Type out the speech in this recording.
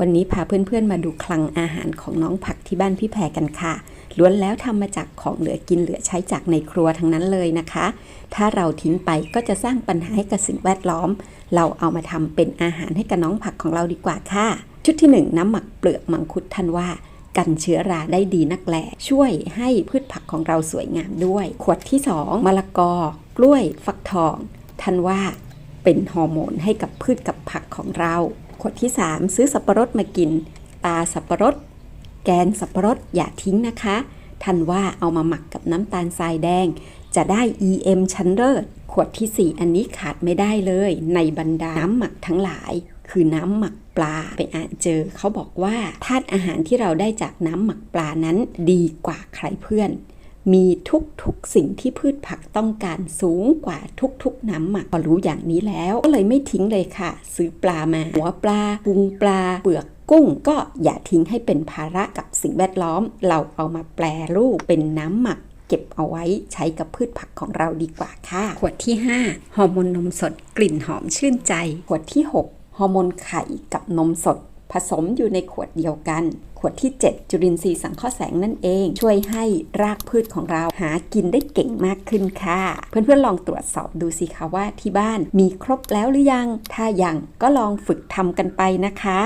วันนี้พาเพื่อนๆมาดูคลังอาหารของน้องผักที่บ้านพี่แพรกันค่ะ ล้วนแล้วทำมาจากของเหลือกินเหลือใช้จากในครัวทั้งนั้นเลยนะคะ ถ้าเราทิ้งไปก็จะสร้างปัญหาให้กับสิ่งแวดล้อม เราเอามาทำเป็นอาหารให้กับน้องผักของเราดีกว่าค่ะ ชุดที่ 1 น้ำหมักเปลือกมังคุดท่านว่ากันเชื้อราได้ดีนักแหลช่วยให้พืชผักของเราสวยงามด้วย ขวดที่ 2มะละกอ กล้วย ฟักทองท่านว่า เป็นฮอร์โมนให้กับพืชกับผักของเรา ขวดที่ 3 ซื้อสับปะรดมากิน ตาสับปะรด แกนสับปะรดอย่าทิ้งนะคะ ท่านว่าเอามาหมักกับน้ำตาลทรายแดง จะได้ EM ชั้นเลิศขวดที่ 4 อันนี้ขาดไม่ได้เลย ในบรรดาน้ำหมักทั้งหลาย คือน้ำหมักปลาไปอ่านเจอเขาบอกว่าธาตุอาหารที่เราได้จากน้ำหมักปลานั้นดีกว่าใครเพื่อน มีทุกๆสิ่งที่พืชผักต้องการสูงกว่าทุกๆ น้ำหมักพอรู้อย่างนี้แล้ว ก็เลยไม่ทิ้งเลยค่ะ ซื้อปลามา หัวปลาพุงปลาเปลือกกุ้งก็อย่าทิ้งให้เป็นภาระกับสิ่งแวดล้อม เราเอามาแปลรูปเป็นน้ำหมัก เก็บเอาไว้ใช้กับพืชผักของเราดีกว่าค่ะ ขวดที่ 5ฮอร์โมนนมสดกลิ่นหอมชื่นใจ ขวดที่ 6ฮอร์โมนไข่กับนมสด ผสมอยู่ในขวดเดียวกัน ขวดที่ 7 จุลินทรีย์สังเคราะห์แสงนั่นเอง ช่วยให้รากพืชของเราหากินได้เก่งมากขึ้นค่ะ เพื่อนๆลองตรวจสอบดูสิคะว่าที่บ้านมีครบแล้วหรือยัง ถ้ายังก็ลองฝึกทำกันไปนะคะ